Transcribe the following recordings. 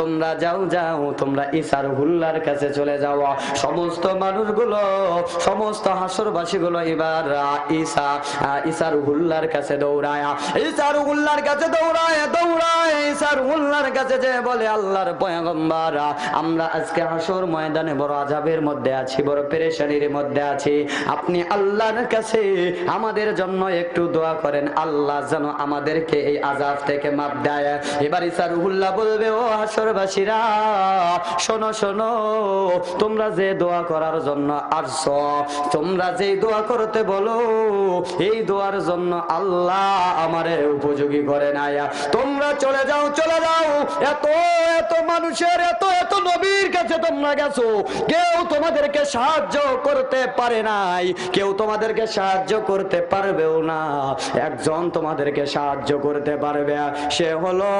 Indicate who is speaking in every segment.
Speaker 1: তোমরা যাও যাও, তোমরা ইসার হুল্লার কাছে চলে যাও। সমস্ত মানুষগুলো, সমস্ত হাসরবাসী গুলো এবার ঈসা ইসার হুল্লার কাছে ইসার হুল্লার কাছে দৌড়ায় দৌড়ায় ইসার হুল্লার কাছে যে বলে, আল্লাহর পয়গম্বর, আমরা আজকে হাসর ময়দানে বড় আজাবের মধ্যে আছি, বড় পেরেশানির মধ্যে আছি। আপনি আল্লাহর কাছে আমাদের জন্য একটু দোয়া করেন, আল্লাহ যেন আমাদেরকে এই আজাব থেকে মাপ দেয়। এবার ইসার হুল্লা বলবে ও হাসরবাসীরা শোনো শোনো, তোমরা যে দোয়া করার জন্য আসছ, তোমরা যে দোয়া করতে বলো, এই দোয়ার জন্য আল্লাহ আমারে উপযোগী করে নাই। তোমরা চলে যাও চলে যাও, এত এত মানুষের, এত এত নবীর কাছে তোমরা গেছো, কেউ তোমাদেরকে সাহায্য করতে পারে নাই, কেউ তোমাদেরকে সাহায্য করতে পারবেও না, একজন তোমাদেরকে সাহায্য করতে পারবে, সে হলো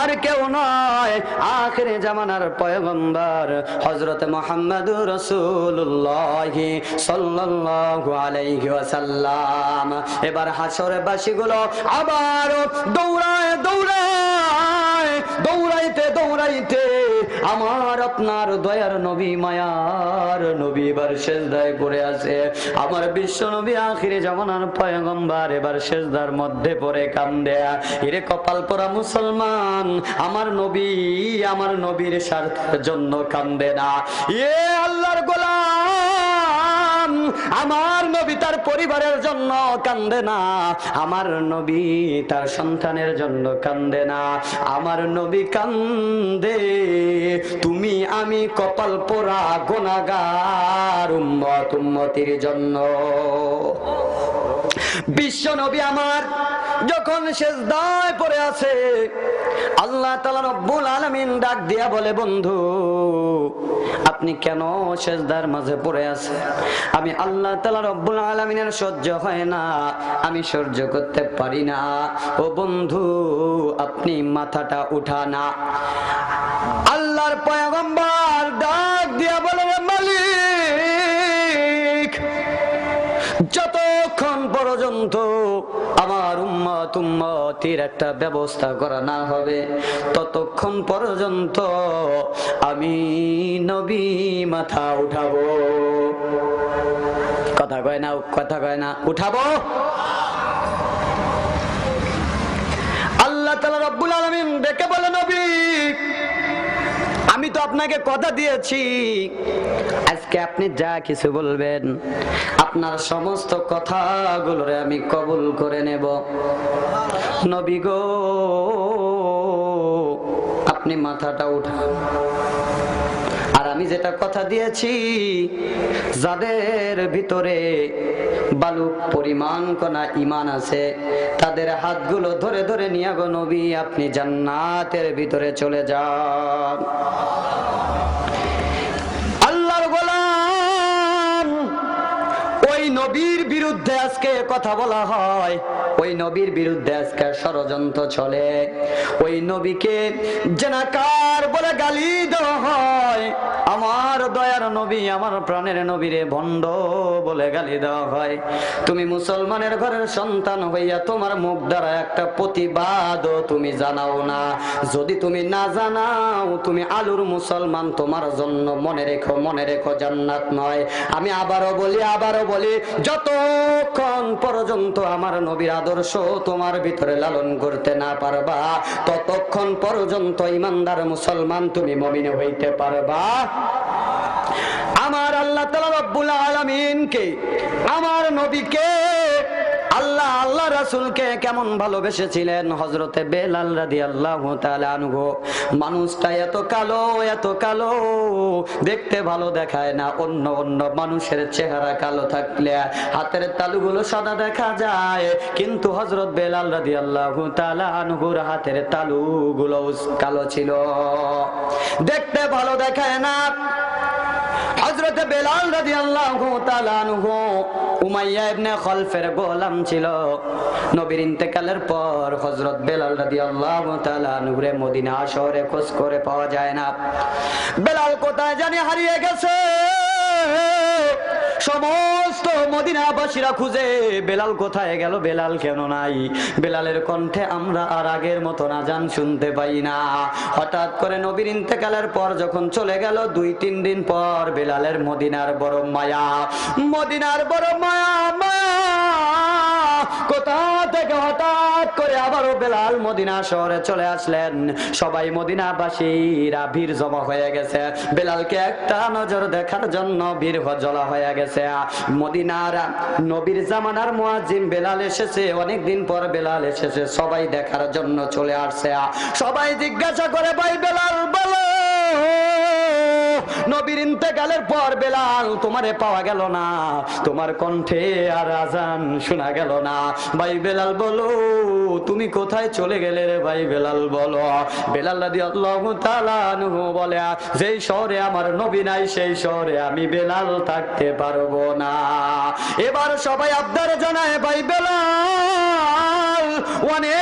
Speaker 1: আর কেউ নয়। আখেরে জামানার পয়গম্বর হজরত মোহাম্মদ রসুল্লাহ সাল্লাল্লাহু এবার হাসরে বাসীগুলো আবার দৌড়ায় দৌড়ায়। দৌড়াইতে দৌড়াইতে আমার আপনার দয়ার নবী, মায়ার নবী এবার শেষদায় করে আছে। আমার বিশ্ব নবী আখিরে জামানার পয়গম্বর এবার শেষদার মধ্যে পড়ে কান্দে। এরে কপাল পরা মুসলমান, আমার নবী, আমার নবীর স্বার্থের জন্য কান্দে না। এ আল্লাহর গোলাম আমার নবী তার পরিবারের জন্য কান্দে না। আমার নবী তার সন্তানের জন্য কান্দে না। আমার নবী কান্দে, তুমি আমি কপাল পোড়া গোনাগার উম্মত উম্মতির জন্য। বিশ্ব নবী আমার যখন শেষ দায় পড়ে আছে, আল্লাহ তালা রব্বুল আলমিন ডাক দিয়া বলে, বন্ধু আপনি কেন শেষদার মাঝে পড়ে আছে আমি আল্লাহ তালা রব্বুল আলমিনের সহ্য হয় না, আমি সহ্য করতে পারি না। ও বন্ধু, আপনি মাথাটা উঠানা। আল্লাহর পয়গম্বর ডাক দিয়া বলে "রে মালিক যতক্ষণ পর্যন্ত আমার উম্মত উম্মতির একটা ব্যবস্থা করা না হবে, ততক্ষণ পর্যন্ত আমি নবী মাথা উঠাবো। কথা কয় না, কথা কয় না, উঠাবো আল্লাহ তালা রব্বুল আলমিন ডেকে বলে নবী আমি তো আপনাকে কথা দিয়েছি। আজকে আপনি যা কিছু বলবেন, আপনার সমস্ত কথাগুলোরে আমি কবুল করে নেব। নবী গো, আপনি মাথাটা উঠান। আমি যেটা কথা দিয়েছি, যাদের ভিতরে বালুক পরিমাণ কনা ইমান আছে, তাদের হাতগুলো ধরে ধরে নিয়ে গো নবী, আপনি জান্নাতের ভিতরে চলে যান। আল্লাহর গোলাম, ওই নবীর বিরুদ্ধে আজকে কথা বলা হয়, ওই নবীর বিরুদ্ধে আজকে ষড়যন্ত্র চলে। ওই নবীকে জেনাকার বলে গালি দেওয়া হয়। নবী আমার প্রাণের নবীরে বলে গালি দেওয়া হয়। তুমি মুসলমানের ঘরের সন্তান হইয়া তোমার মুখ দ্বারা একটা প্রতিবাদ তুমি জানাও না। যদি তুমি না জানাও, তুমি আলুর মুসলমান, তোমার জন্য মনে রেখো মনে রেখো জান্নাত নয়। আমি আবারও বলি আবারও বলি, যতক্ষণ পর্যন্ত আমার নবীর আদর্শ তোমার ভিতরে লালন করতে না পারবা, ততক্ষণ পর্যন্ত ইমানদার মুসলমান তুমি মমিনে হইতে পারবা। আমার নবীকে, আল্লাহ আল্লাহ রাসুলকে কেমন ভালোবেসেছিলেন? হজরতে বেলাল রাদি আল্লাহ আনহু। মানুষটা এত কালো এত কালো, দেখতে ভালো দেখায় না। অন্য অন্য মানুষের চেহারা কালো থাকলে হাতের তালুগুলো সাদা দেখা যায়। কিন্তু হজরত বেলাল রাদি আল্লাহ আনহুর হাতের তালুগুলো কালো ছিল। দেখতে ভালো দেখায় না। খলফের গোলাম ছিল। নবীর পর মদিনা শহরে খোঁজ করে পাওয়া যায় না। বেলাল কোথায় জানি হারিয়ে গেছে। সমস্ত মদিনাবাসীরা খুঁজে, বেলাল কোথায় গেল? বেলাল কেন নাই? বেলালের কণ্ঠে আমরা আর আগের মতো না যান শুনতে পাই না। হঠাৎ করে নবীর ইন্তেকালের পর যখন চলে গেল, দুই, তিন দিন পর বেলালের মদিনার বড় মায়া। মদিনার বড় মায়া মায়া। কোথা থেকে হঠাৎ করে আবারও বেলাল মদিনা শহরে চলে আসলেন? সবাই মদিনাবাসীরা ভিড় জমা হয়ে গেছে। বেলালকে একটা নজর দেখার জন্য ভিড় হয়ে গেছে। মদিনার নবীর জামানার মুয়াজ্জিম বেলাল এসেছে। অনেকদিন পর বেলাল এসেছে। সবাই দেখার জন্য চলে আসছে। সবাই জিজ্ঞাসা করে, ভাই বেলাল, বলো নবীর ইন্তেকালের পর বেলাল তোমারে পাওয়া গেল না। তোমার কণ্ঠে আর আজান শোনা গেল না। ভাই বেলাল বলো, তুমি কোথায় চলে গেলে রে ভাই বেলাল বলো। বেলাল রাদি আল্লাহ বলে, যেই শহরে আমার নবী নাই, সেই শহরে আমি বেলাল থাকতে পারব না। এবার সবাই আবদার জানায়, ভাই বেলাল, অনেক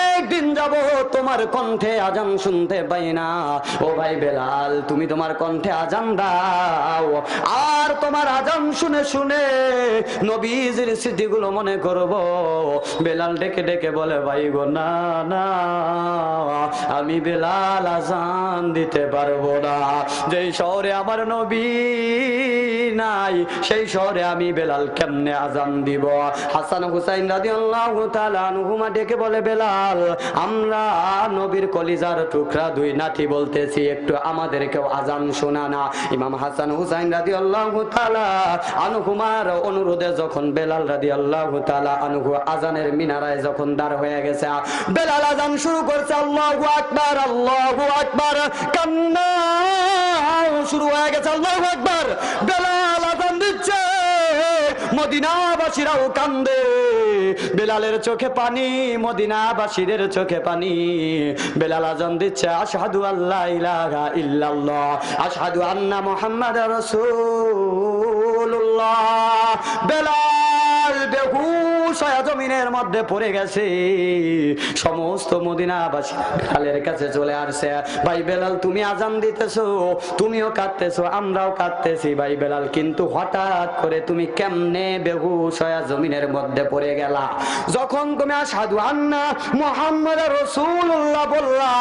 Speaker 1: যাব, তোমার কণ্ঠে আজান শুনতে পাই না। ও ভাই বেলাল, তুমি তোমার কণ্ঠে আজান দাও। আর তোমার আজান শুনে শুনে নবীজির স্মৃতিগুলো মনে করব। বেলাল ডেকে ডেকে বলে, ভাই গো, না না, আমি বেলাল আজান দিতে পারব না। যেই শহরে আমার নবী নাই, সেই শহরে আমি বেলাল কেমনে আজান দিব? হাসান হুসাইন তাআলা আনহুমা ডেকে বলে, বেলাল, আমরা নবীর কলিজার টুকরা দুই নাতি বলতেছি, একটু আমাদেরকেও আজান শোনা না। ইমাম হাসান হুসাইন রাদিয়াল্লাহু তাআলা আনহুমার অনুরোধে যখন বেলাল রাদিয়াল্লাহু তাআলা আনহু আজানের মিনারায় যখন দাঁড় হয়ে গেছে, বেলাল, আজান শুরু করছে, আল্লাহু আকবার আল্লাহু আকবার কান্না শুরু হয়ে গেছে, আল্লাহু আকবার? বেলাল মদিনাবাসীরাও কান্দে। বেলালের চোখে পানি, মদিনাবাসীদের চোখে পানি। বেলাল আজান দিচ্ছে, আশহাদু আল্লাহ ইলাহা ইল্লাল্লাহ, আশহাদু আন্না মুহাম্মাদ রাসূলুল্লাহ। বেলাল বেহুশ জমিনের মধ্যে পড়ে গেছে। সমস্ত মদিনাবাসী বেলালের কাছে চলে আসছে। ভাই বেলাল, তুমি আজান দিতেছো, তুমিও কাঁদতেছো, আমরাও কাঁদতেছি ভাই বেলাল। কিন্তু হঠাৎ করে তুমি কেমনে বেহুশ হয়ে জমিনের মধ্যে পড়ে গেলা? যখন তুমি আসাদু আন্না মোহাম্মদ রসুল্লাহ বললা,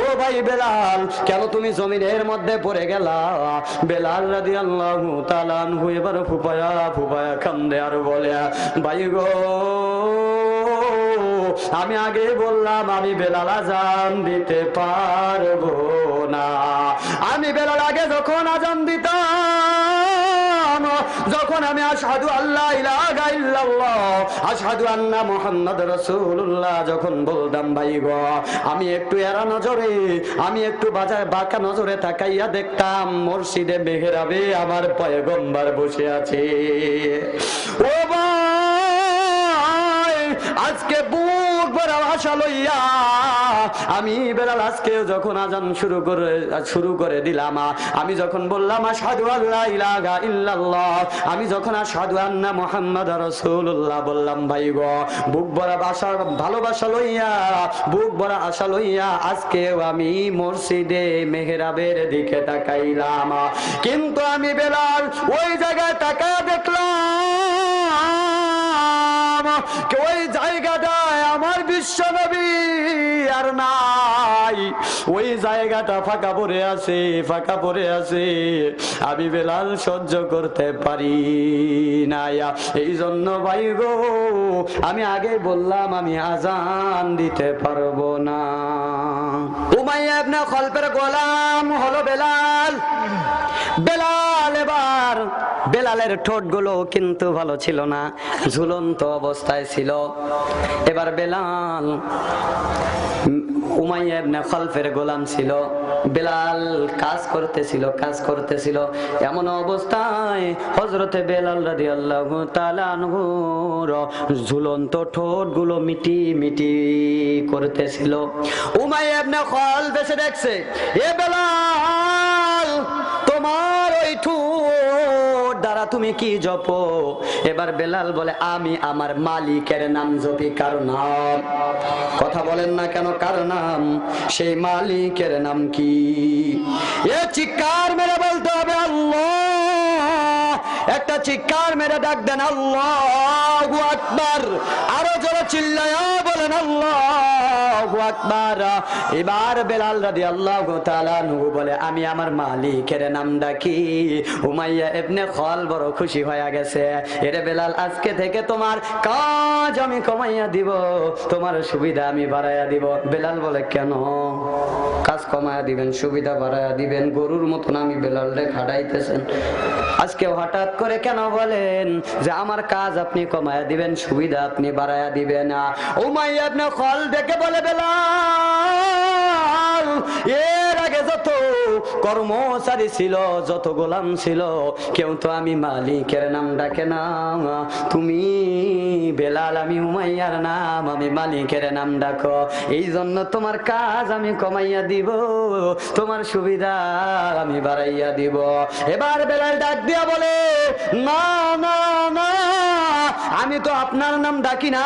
Speaker 1: ও ভাই বেলাল, কেন তুমি জমিনের মধ্যে পড়ে গেলা? বেলাল রাদি আল্লাহ তালানহু এবার ফুপায়া ফুপায়া কান্দে আর বলে, ভাই গো আমি আগে বললাম, আমি বেলাল আজান দিতে পারব না। আমি বেলাল আগে যখন আজান দিতাম, যখন আমি আশহাদু আল্লাহ ইলাহা ইল্লাল্লাহ, আশহাদু আন্না মুহাম্মদ রাসূলুল্লাহ যখন বলতাম, ভাই গো, আমি একটু এরা নজরে, আমি একটু বাজার বাঁকা নজরে তাকাইয়া দেখতাম মসজিদে মেহরাবে আমার পয়গম্বর বসে আছে। ও ভাই আজকে বুক ভরা ভাষা লইয়া আমি বেলাল আজকে যখন আজান শুরু করে শুরু করে দিলাম, আমি যখন বললাম, আশহাদু আল্লাহ ইলাহা ইল্লাল্লাহ, আমি যখন আশহাদু আন্না মুহাম্মাদ রাসূলুল্লাহ বললাম, ভাই গো, বুক ভরা ভাষা ভালোবাসা লইয়া, বুক ভরা আশা লইয়া আজকেও আমি মসজিদে মেহরাবের দিকে তাকাইলাম। কিন্তু আমি বেলাল ওই জায়গায় তাকায় দেখলাম ওই জায়গাটায় আমার আর নাই। ওই জায়গাটা ফাঁকা পড়ে আছে, ফাঁকা পড়ে আছে। আমি বেলাল সহ্য করতে পারি না এই জন্য ভাই গো, আমি আগে বললাম, আমি আজান দিতে পারব না। উমাইয়া খলপের গোলাম হলো বেলাল। বেলাল বেলালের ঠোঁটগুলো কিন্তু ভালো ছিল না, ঝুলন্ত অবস্থায় ছিল। এবার বেলাল, উমাইয়া গোলাম ছিল। বেলাল কাজ করতেছিল কাজ করতেছিল। এমন অবস্থায় হজরতে বেলাল রাদিয়াল্লাহু তাআলা আনহুর ঝুলন্ত ঠোঁটগুলো মিটি মিটি করতেছিল। উমাইয়া ইবনে খলফ দেখছে, এ বেলাল! দ্বারা তুমি কি জপো? এবার বেলাল বলে, আমি আমার মালিকের নাম জপি, কার নাম? কথা বলেন না কেন, কার নাম? সেই মালিকের নাম কি? এ চিৎকার মেরে বলতে হবে আল্লাহ। একটা চিৎকার মেরে ডাক দেন, আল্লাহু আকবার। আরও জোরে চিল্লায়া বলেন, আল্লাহু আকবার। এবার বেলাল রাদিয়াল্লাহু তাআলা নূ বলে, আমি আমার মালিকের নাম ডাকি। উমাইয়া ইবনে খল বড় খুশি হয়ে গেছে। এরে বেলাল, আজকে থেকে তোমার কাজ আমি কমাইয়া দিব, তোমার সুবিধা আমি বাড়াইয়া দিব। বেলাল বলে, কেন? কাজ কমায়া দিবেন, সুবিধা বাড়াইয়া দিবেন, গরুর মতন আমি বেলালে খাটাইতেছেন আজকে হঠাৎ করে কেন বলেন যে আমার কাজ আপনি কমায়া দিবেন, সুবিধা আপনি বাড়াইয়া দিবেন ও মাই আপনি খল দেখে বলে, বেলাল কর্মচারী ছিল, যত গোলাম ছিল, কেউ তো আমি মালিকের নাম ডাকে না। তুমি বেলাল, আমি উমাইয়ার নাম, আমি মালিকের নাম ডাকো। এই জন্য তোমার কাজ আমি কমাইয়া দিব, তোমার সুবিধা আমি বাড়াইয়া দিব। এবার বেলাল ডাক দিয়া বলে না না, আমি তো আপনার নাম ডাকি না।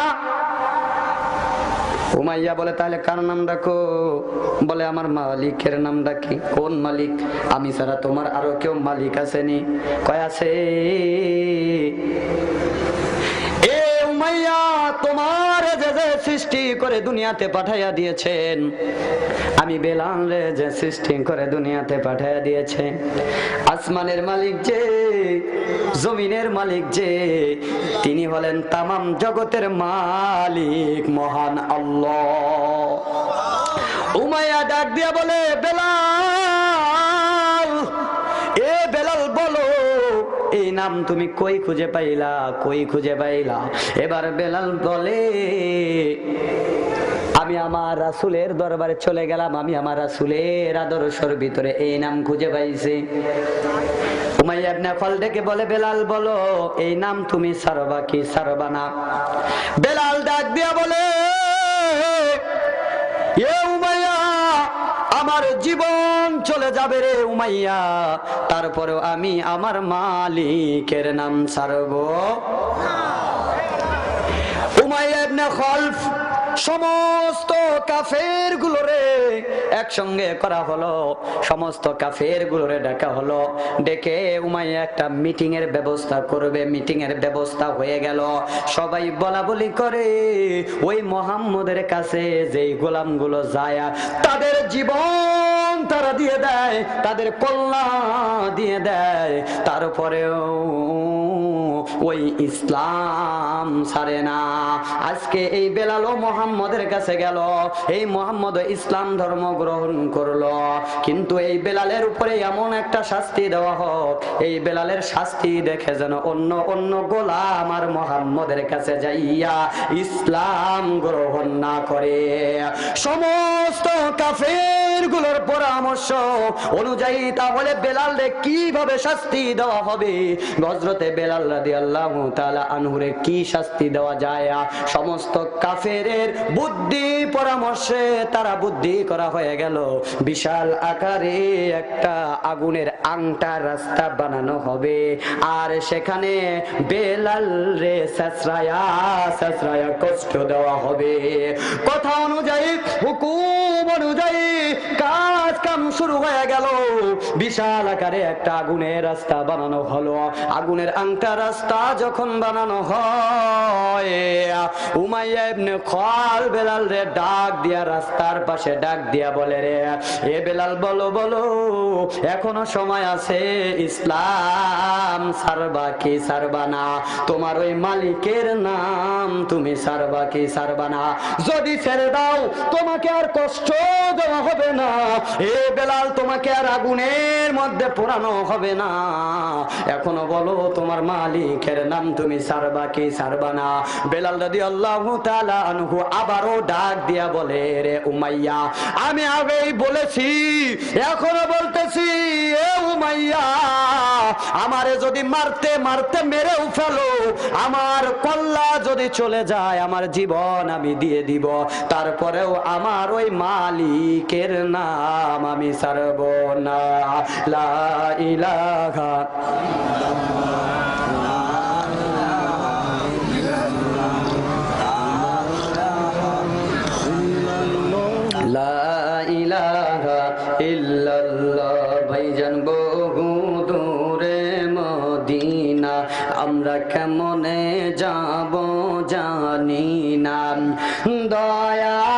Speaker 1: উমাইয়া বলে, তাহলে কার নাম ডাকো? বলে, আমার মালিকের নাম ডাকি। কোন মালিক? আমি ছাড়া তোমার আরও কেউ মালিক আসেনি। কয় আছে? তোমার যে যে সৃষ্টি করে দুনিয়াতে পাঠাইয়া দিয়েছেন, আমি রে যে সৃষ্টি করে দুনিয়াতে পাঠাইয়া দিয়েছে আসমানের মালিক যে, জমিনের মালিক যে, তিনি হলেন তামাম জগতের মালিক, মহান আল্লাহ। উমাইয়া ডাক দিয়া বলে, বেলাল! নাম তুমি কই খুঁজে পাইলা, কই খুঁজে পাইলা? এবার বেলাল বলে, আমি আমার রাসুলের দরবারে চলে গেলাম, আমি আমার রাসুলের আদর্শর ভিতরে এই নাম খুঁজে পাইছি। উমাইয়া ইবনে খল ডেকে বলে, বেলাল, বলো, এই নাম আমার জীবন চলে যাবে রে উমাইয়া। তারপরে আমি আমার মালিকের নাম সারব উমাইয়া ইবনে খলফ সমস্ত কাফের গুলোরে একসঙ্গে করা হলো। সমস্ত কাফের গুলোরে ডাকা হলো। ডেকে উমাইয়া একটা মিটিং এর ব্যবস্থা করবে। মিটিং এর ব্যবস্থা হয়ে গেল। সবাই বলা বলি করে ওই মোহাম্মদের কাছে যেই গোলামগুলো যায়, তাদের জীবন তারা দিয়ে দেয়, তাদের কল্যাণ দিয়ে দেয়। তারপরেও ওই ইসলাম সারে না। আজকে এই বেলালও মোহাম্মদের কাছে গেল, এই মোহাম্মদ ইসলাম ধর্ম গ্রহণ করল। কিন্তু এই বেলালের উপরে এমন একটা শাস্তি দেওয়া হোক, এই বেলালের শাস্তি দেখে যেন অন্য অন্য গোলাম আর মোহাম্মদের কাছে যাইয়া ইসলাম গ্রহণ না করে। সমস্ত কাফেরগুলোর পরামর্শ অনুযায়ী তাহলে বেলালে কীভাবে শাস্তি দেওয়া হবে? গজরতে বেলাল আনহুরে কি শাস্তি দেওয়া যায়? সমস্ত কাফেরের বুদ্ধি পরামর্শে তারা বুদ্ধি করা হয়ে গেল। বিশাল আকারে একটা আগুনের আংটা রাস্তা বানানো হবে। আর সেখানে বেলাল রে সাসরায়া কষ্ট দেওয়া হবে। কথা অনুযায়ী, হুকুম অনুযায়ী কাজ কাম শুরু হয়ে গেল। বিশাল আকারে একটা আগুনের রাস্তা বানানো হলো। আগুনের আংটা রাস্তা যখন বানানো হয়, উমাইয়া ইবনে খল বেলাল রে ডাক দিয়া রাস্তার পাশে ডাক দিয়া বলে রে, এ বেলাল, বলো বলো, এখনও সময় আছে ইসলাম সারবা কি সারবা না? তোমার ওই মালিকের নাম তুমি সারবা কি সারবা না? যদি ছেড়ে দাও, তোমাকে আর কষ্ট দেওয়া হবে না। এ বেলাল, তোমাকে আর আগুনের মধ্যে পোড়ানো হবে না। এখনও বলো, তোমার মালিকের নাম তুমি সারবা কি সারবা বেলাল দাদি আল্লাহ আনহু আবারও ডাক দিয়া বলে, রে উমাইয়া, আমি আগেই বলেছি, এখনও বলতেছি, এ উমাইয়া, আমারে যদি মারতে মারতে মেরেও ফেলো, আমার কল্লা যদি চলে যায়, আমার জীবন আমি দিয়ে দিব, তারপরেও আমার ওই মালিকের নাম আমি সারব না। লা ইলাহা ভাইজান বহু দূরে মদিনা। আমরা কেমনে যাব জানি না। দয়া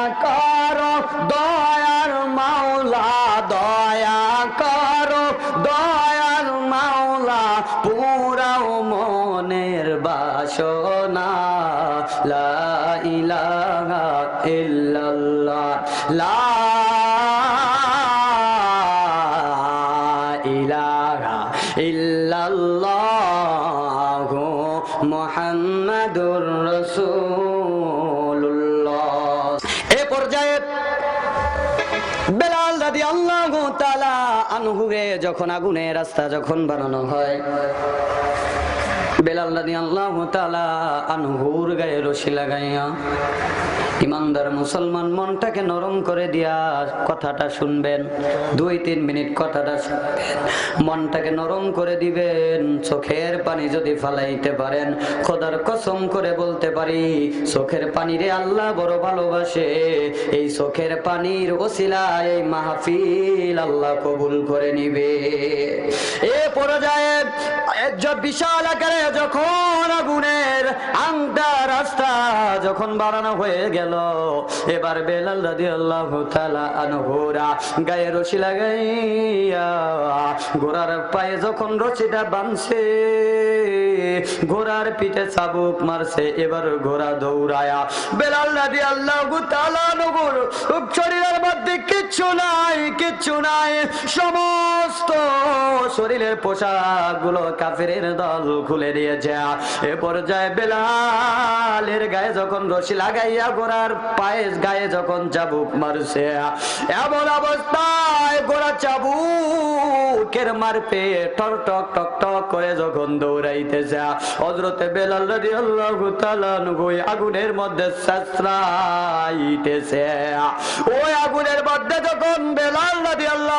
Speaker 1: মুহাম্মাদুর রসুল্লাহ এ পর্যায়ে বেলাল দাদি আল্লাহ তালা আনহুগে যখন আগুনে রাস্তা যখন বানানো হয় আল্লাহ তালা গায়ে রশি মুসলমান মনটাকে নরম করে দিয়া কথাটা শুনবেন, দুই তিন মিনিট কথাটা মনটাকে নরম করে দিবেন, চোখের পানি যদি ফালাইতে পারেন, খোদার কসম করে বলতে পারি, চোখের পানি রে আল্লাহ বড় ভালোবাসে, এই চোখের পানির ওসিলায় এই মাহফিল আল্লাহ কবুল করে নিবে। এ পর্যায়ে বিশাল আকারে যখন আগুনের আংটা রাস্তা যখন বাড়ানো হয়ে গেল, এবার বেলাল রাদি আল্লাহ আনহোরা গায়ে রশি লাগাইয়া ঘোড়ার পায়ে যখন রশিটা বাঁধছে, ঘোড়ার পিঠে চাবুক মারছে, এবার ঘোড়া দৌড়ায়া বেলাল রাদি আল্লাহ নগর শরীরের মধ্যে কিচ্ছু নাই কিচ্ছু নাই, সমস্ত শরীরের পোশাকগুলো কাফের দল খুলে দিয়েছে। এ পর্যায়ে বেলালের গায়ে যখন রশি লাগাইয়া ঘোড়ার পায়ে গায়ে যখন চাবুক মারছে, এমন অবস্থায় ঘোড়া চাবুকের টক টক টক করে যখন দৌড়াইতেছে হজরতে বেলাল আগুনের মধ্যে শেষরাইতেছে ওই আগুনের মধ্যে যখন বেলাল রাদি আল্লাহ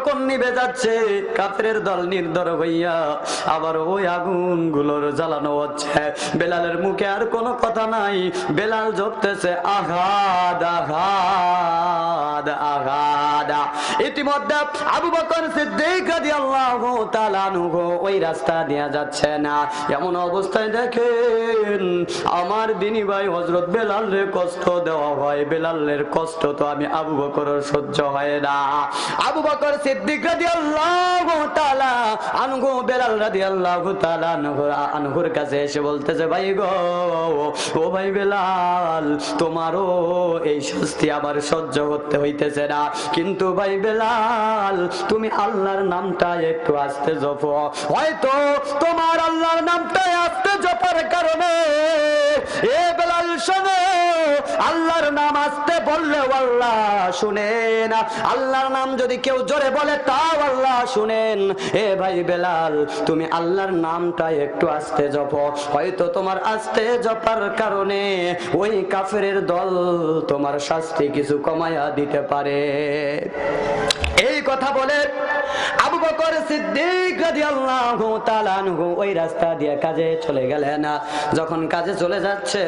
Speaker 1: যখন নিভে যাচ্ছে কাফের দল নির্দর হইয়া আবার ওই আগুনগুলোর জ্বালানো হচ্ছে। বেলালের মুখে আর কোনো কথা নাই। বেলাল জপতেছে আঘাত আঘাত আঘাত। ইতিমধ্যে আবু বকর সিদ্দিক রাদিয়াল্লাহু তাআলা আনহু ওই রাস্তা দেয়া যাচ্ছে না। এমন অবস্থায় দেখেন, আমার দিনী ভাই হযরত বেলাল রে কষ্ট দেওয়া হয়। বেলালের কষ্ট তো আমি আবু বকরের সহ্য হয় না। আবু বকর সিদ্দিক তাআলা আনগো বেলাল আল্লাহ কাছে এসে বলতেছে, ভাই গো, ও ভাই বেলাল, তোমারও এই শাস্তি আবার সহ্য করতে হইতেছে না। কিন্তু ভাই বেলাল, তুমি আল্লাহর নামটা একটু আসতে জপ। হয়তো তোমার শুনেন। আল্লাহর নাম যদি কেউ জোরে বলে, তাও আল্লাহ শুনেন। এ ভাই বেলাল, তুমি আল্লাহর নামটা একটু হয়তো তোমার জপার কারণে ওই কাফের দল তোমার শাস্তি কিছু কমায়া দিতে পারে। এই কথা বলে আবু বকর সিদ্দিক রাদিয়াল্লাহু তাআলা ওই রাস্তা দিয়ে কাজে চলে গেলেন। যখন কাজে চলে যাচ্ছে